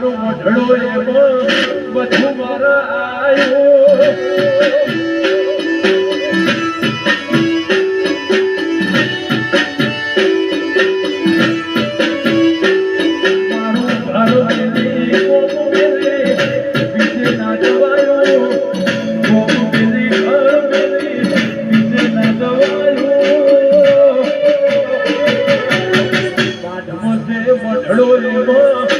મારું મોઢડું એવો બધું મારા આવ્યું ઢળો